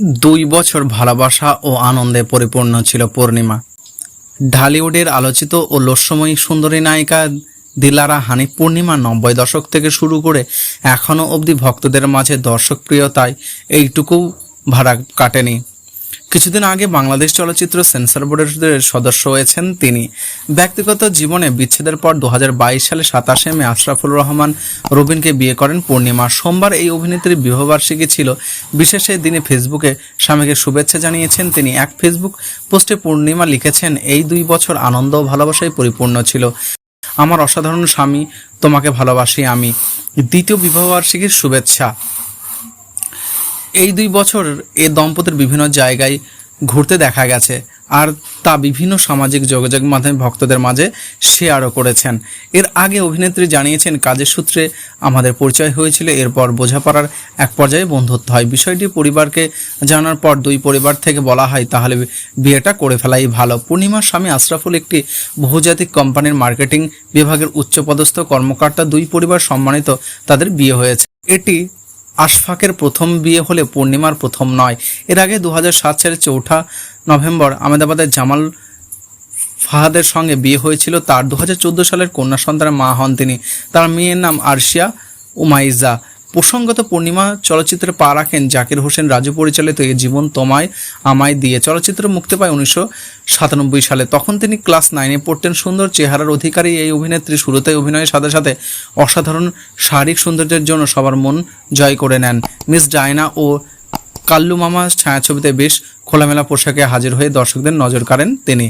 দুই বছর ভালোবাসা ও আনন্দে পরিপূর্ণ ছিল পূর্ণিমা। ঢালিউডের আলোচিত ও লস্যময়ী সুন্দরী নায়িকা দিলারা হানি পূর্ণিমা নব্বই দশক থেকে শুরু করে এখনও অবধি ভক্তদের মাঝে দর্শকপ্রিয়তায় এইটুকু ভাড়া কাটেনি। কিছুদিন আগে বাংলাদেশ চলচ্চিত্র সেন্সর বোর্ডের সদস্য হয়েছেন তিনি। ব্যক্তিগত জীবনে বিচ্ছেদের পর দু হাজার বাইশ সালে সাতাশে মে আশরাফুল রহমান রবিনকে বিয়ে করেন পূর্ণিমা। সোমবার এই অভিনেত্রীর বিবাহবার্ষিকী ছিল। বিশেষ এই দিনে ফেসবুকে স্বামীকে শুভেচ্ছা জানিয়েছেন তিনি। এক ফেসবুক পোস্টে পূর্ণিমা লিখেছেন, এই দুই বছর আনন্দ ও ভালোবাসায় পরিপূর্ণ ছিল। আমার অসাধারণ স্বামী, তোমাকে ভালোবাসি আমি। দ্বিতীয় বিবাহবার্ষিকীর শুভেচ্ছা। এই দুই বছর এ দম্পতির বিভিন্ন জায়গায় ঘুরতে দেখা গেছে। আর তা বিভিন্ন সামাজিক যোগাযোগ মাধ্যমে ভক্তদের মাঝে শেয়ারও করেছেন। এর আগে অভিনেত্রী জানিয়েছেন, কাজের সূত্রে আমাদের পরিচয় হয়েছিল। এরপর বোঝাপড়ার এক পর্যায়ে বন্ধুত্ব হয়। বিষয়টি পরিবারকে জানার পর দুই পরিবার থেকে বলা হয়, তাহলে বিয়েটা করে ফেলাই ভালো। পূর্ণিমার স্বামী আশরাফুল একটি বহুজাতিক কোম্পানির মার্কেটিং বিভাগের উচ্চপদস্থ কর্মকর্তা। দুই পরিবার সম্মানিত তাদের বিয়ে হয়েছে। এটি আশফাকের প্রথম বিয়ে হলে পূর্ণিমার প্রথম নয়। এর আগে দু হাজার সাত সালের চৌঠা নভেম্বর আহমেদাবাদের জামাল ফাহাদের সঙ্গে বিয়ে হয়েছিল তার। দু হাজার চোদ্দ সালের কন্যা সন্তানের মা হন তিনি। তার মেয়ের নাম আরশিয়া উমাইজা। প্রসঙ্গত পূর্ণিমা চলচ্চিত্রে পা রাখেন জাকির হোসেন, রাজু পরিচালিত এ জীবন তোমায় আমায় দিয়ে। চলচ্চিত্র মুক্তি পায় উনিশশো সাতানব্বই সালে। তখন তিনি ক্লাস নাইনে পড়তেন। সুন্দর চেহারার অধিকারী এই অভিনেত্রী। শুরুতে অভিনয়ের সাথে সাথে অসাধারণ শারীরিক সৌন্দর্যের জন্য সবার মন জয় করে নেন। মিস ডায়না ও কাল্লু মামা ছায়াছবিতে বেশ খোলামেলা পোশাকে হাজির হয়ে দর্শকদের নজর কাড়েন তিনি।